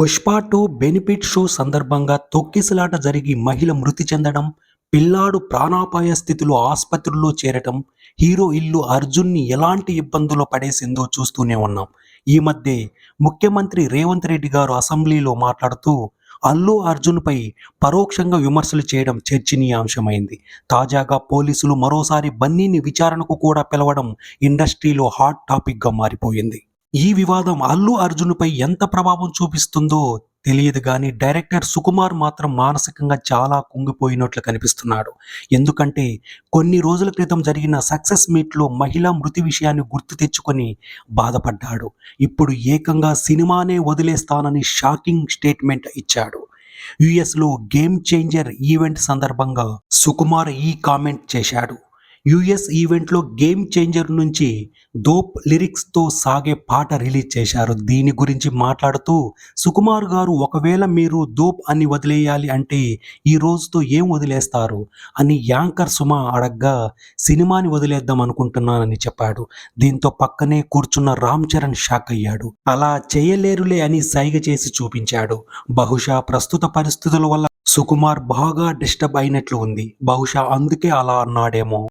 Pushpa two benefit show సందర్భంగా తొక్కిసలాట జరిగి మహిళ మృతి చెందడం పిల్లాడు ప్రాణాపాయ స్థితిలో ఆసుపత్రిలో చేరటం హీరో ఇల్లు అర్జున్ని ఎలాంటి ఇబ్బందులు పడేసిందో చూస్తూనే ఉన్నాం. ఈ మధ్య ముఖ్యమంత్రి రేవంత్ రెడ్డి గారు అసెంబ్లీలో మాట్లాడుతూ అల్లు అర్జున్పై పరోక్షంగా విమర్శలు చేయడం చర్చనీయాంశమైంది. తాజాగా పోలీసులు మరోసారి బన్నీని విచారణకు కూడా పిలవడం ఇండస్ట్రీలో హాట్ టాపిక్గా మారిపోయింది. ఈ వివాదం అల్లు అర్జున్పై ఎంత ప్రభావం చూపిస్తుందో తెలియదు కానీ డైరెక్టర్ సుకుమార్ మాత్రం మానసికంగా చాలా కుంగిపోయినట్లు కనిపిస్తున్నాడు. ఎందుకంటే కొన్ని రోజుల క్రితం జరిగిన సక్సెస్ మీట్లో మహిళా మృతి విషయాన్ని గుర్తు తెచ్చుకొని బాధపడ్డాడు. ఇప్పుడు ఏకంగా సినిమానే వదిలేస్తానని షాకింగ్ స్టేట్మెంట్ ఇచ్చాడు. యుఎస్లో గేమ్ చేంజర్ ఈవెంట్ సందర్భంగా సుకుమార్ ఈ కామెంట్ చేశాడు. యుఎస్ ఈవెంట్లో గేమ్ చేంజర్ నుంచి దోప్ లిరిక్స్తో సాగే పాట రిలీజ్ చేశారు. దీని గురించి మాట్లాడుతూ సుకుమార్ గారు ఒకవేళ మీరు దోప్ అని వదిలేయాలి అంటే ఈ రోజుతో ఏం వదిలేస్తారు? అని యాంకర్ సుమ అడగ్గా సినిమాని వదిలేద్దాం అనుకుంటున్నానని చెప్పాడు. దీంతో పక్కనే కూర్చున్న రామ్ చరణ్ షాక్ అయ్యాడు. అలా చేయలేరులే అని సైగ చేసి చూపించాడు. బహుశా ప్రస్తుత పరిస్థితుల వల్ల సుకుమార్ బాగా డిస్టర్బ్ అయినట్లు ఉంది. బహుశా అందుకే అలా అన్నాడేమో.